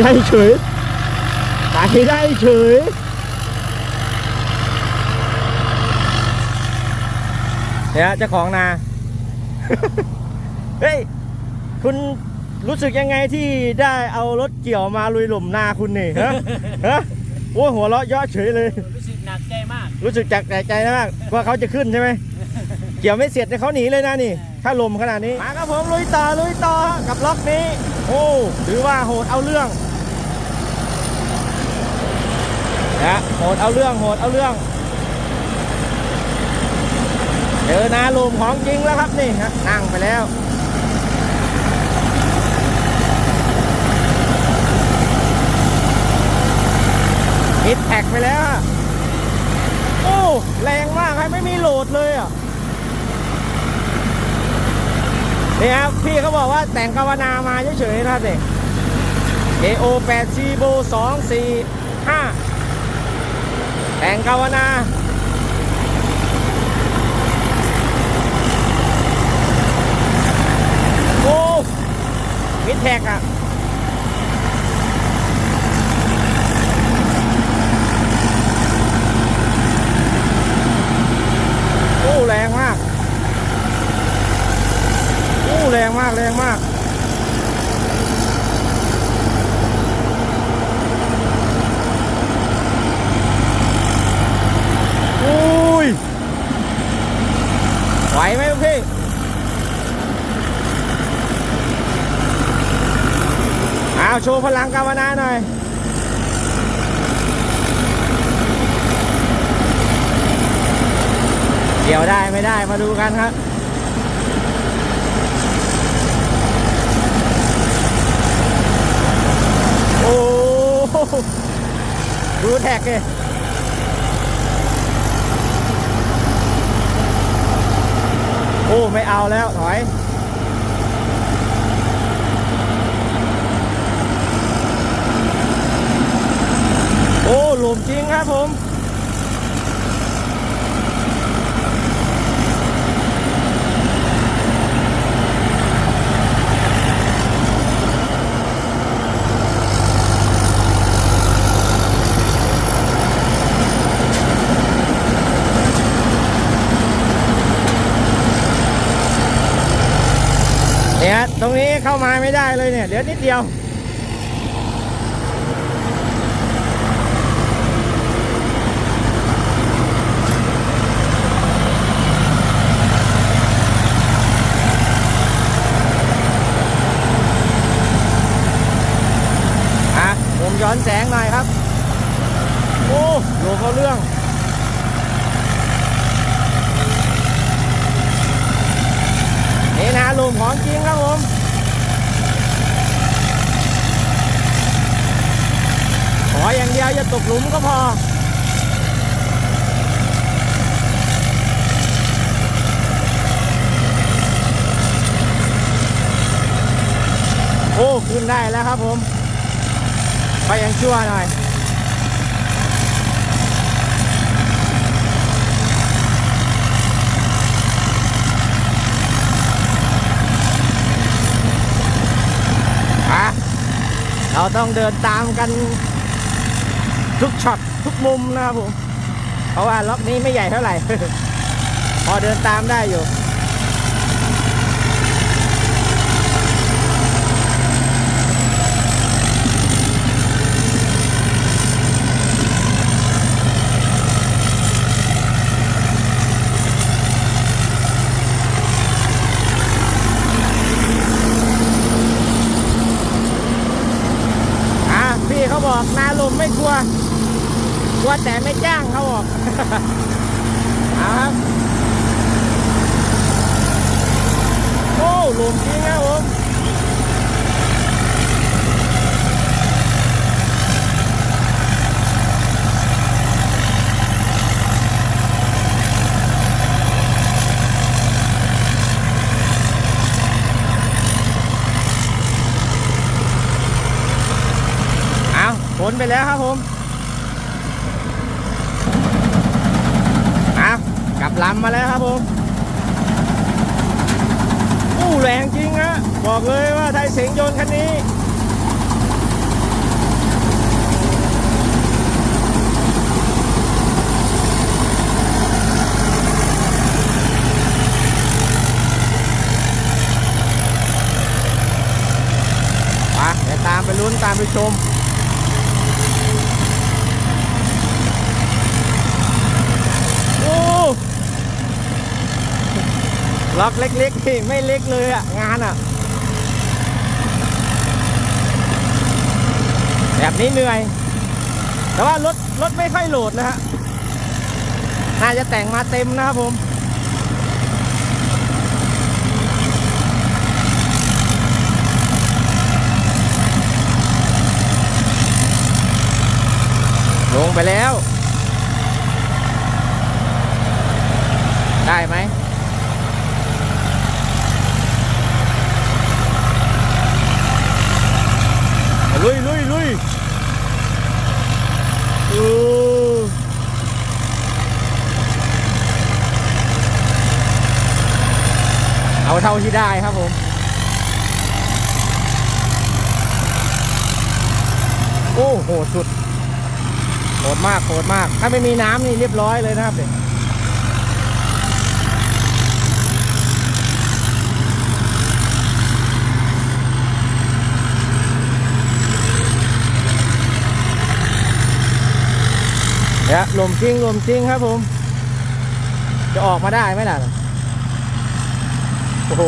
ได้เฉยไปได้เฉยเนี่ยเจ้าของนา เฮ้ย คุณรู้สึกยังไงที่ได้เอารถเกี่ยวมาลุยหลุมนาคุณนี่ฮะฮะโอ้ยหัวเราะเยาะเฉยเลย รู้สึกหนักใจมาก รู้สึกจากใจใจมากว่าเขาจะขึ้นใช่ไหมเกี่ยวไม่เสร็จเนี่ยเขาหนีเลยนะนี่ ถ้าลมขนาดนี้ มาครับผมลุยต่อลุยต่อกับล็อกนี้ โอ้ถือว่าโหดเอาเรื่องนะโหดเอาเรื่องโหดเอาเรื่องเจอนาลมของจริงแล้วครับนี่ฮะนั่งไปแล้วฮิตแท็กไปแล้ว โอ้ แรงมากครับไม่มีโหลดเลยอะ นี่ครับ พี่เขาบอกว่าแต่งกาวนามาเฉยๆนะเด็ก AO 8 C b o 2 4 5 แต่งกาวนาโอ้มิดแท็กอะ โอ้ แรงมาก โอ้ แรงมาก แรงมาก อุ้ย ไหวไหมลูกพี่ เอา โชว์พลังกาวนาหน่อยเกี่ยวได้ไม่ได้มาดูกันครับโอ้ดูแท็กเลยโอ้ ไม่เอาแล้ว ถอย มจริงครับผมเนี่ยตรงนี้เข้ามาไม่ได้เลยเนี่ย เดี๋ยวนิดเดียว อะผมย้อนแสงหน่อยครับ โอ้โห เขาเรื่องนี่นะลุมของจริงครับผมขออย่างเดียวอย่าตกหลุมก็พอโอ้ขึ้นได้แล้วครับผม ไปยังชั่วหน่อย อะเรา ต้องเดินตามกันทุกช็อตทุกมุมนะครับผม เพราะว่าล็อกนี้ไม่ใหญ่เท่าไหร่ พอเดินตามได้อยู่ อะพี่เขาบอกนา ลัวกลัวแต่ไม่จ้างเขาออกเอาครับโอ้ลมจริง พ้นไปแล้วครับผมอะกลับลำมาแล้วครับผมอู้แรงจริงฮะบอกเลยว่าไทยเสียงยนต์คันนี้ตามไปลุ้นตามไปชม ล็อกเล็กๆนี่ไม่เล็กเลยอะงานอะแบบนี้เหนื่อย แต่ว่ารถรถไม่ค่อยโหลดนะฮะ น่าจะแต่งมาเต็มนะครับผมลงไปแล้ว ได้ไหม ลุยลุยลุยอู้ เอาเท่าที่ได้ครับผมโอ้โหสุดโหดมากโหดมาก ถ้าไม่มีน้ำนี่เรียบร้อยเลยนะครับเด็กเนี่ยลมจริงลมจริงครับผม จะออกมาได้ไหมล่ะ โอ้โห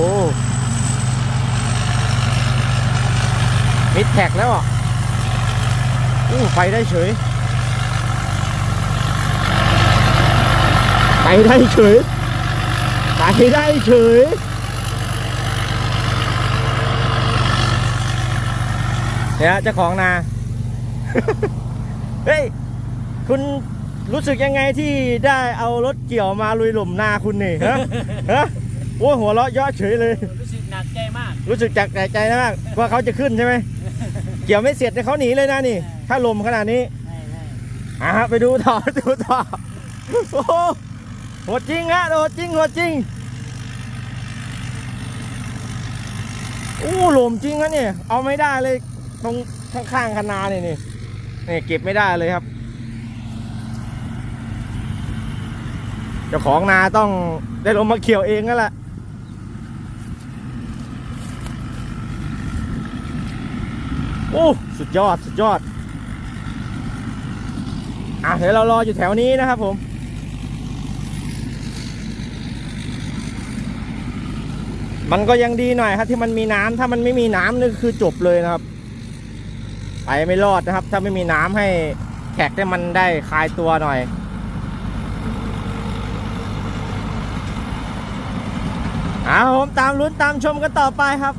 มิดแท็กแล้วอะอู้ไปได้เฉย ไปได้เฉย ไปได้เฉยเนี่ยเจ้าของนา เฮ้ย คุณรู้สึกยังไงที่ได้เอารถเกี่ยวมาลุยหลุมนาคุณนี่ฮะฮะ โอ้ยหัวเราะเยอะเฉยเลย รู้สึกหนักใจมาก รู้สึกจากใจใจนะมากว่าเขาจะขึ้นใช่ไหมเกี่ยวไม่เสร็จเนี่ยเขาหนีเลยนะนี่ ถ้าลมขนาดนี้ไม่ไม่อะฮะไปดูต่อดูต่อโอ้โหโหดจริงฮะโหดจริงโหดจริงอู้หลมจริงฮะเนี่ยเอาไม่ได้เลยตรงข้างๆคันนาเนี่ยนี่นี่เก็บไม่ได้เลยครับเจ้าของนาต้องได้ลงมาเขี่ยวเองนั่นแหละ อ้ สุดยอด สุดยอด อะ เดี๋ยวเรารออยู่แถวนี้นะครับผม มันก็ยังดีหน่อยครับที่มันมีน้ำถ้ามันไม่มีน้ำนี่คือจบเลยนะครับ ไปไม่รอดนะครับ ถ้าไม่มีน้ำให้แขกได้มันได้คลายตัวหน่อยเอาผมตามลุ้นตามชมกันต่อไปครับ